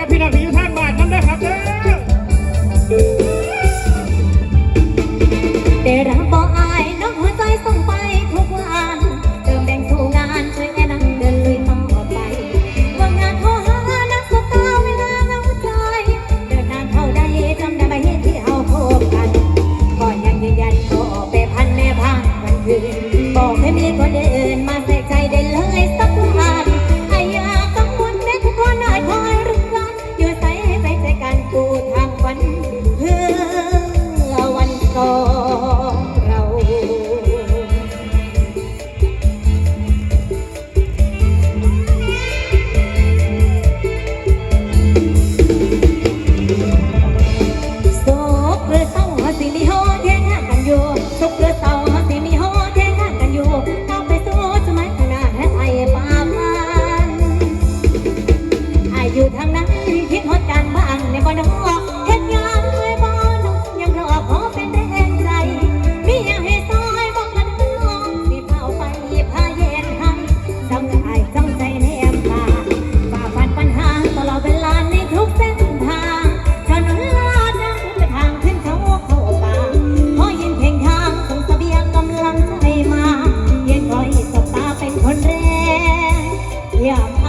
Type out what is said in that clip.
กับพี่น้องที่อยู่ทางบ้านนั่นนะครับเด้อ ได้รั Yeah.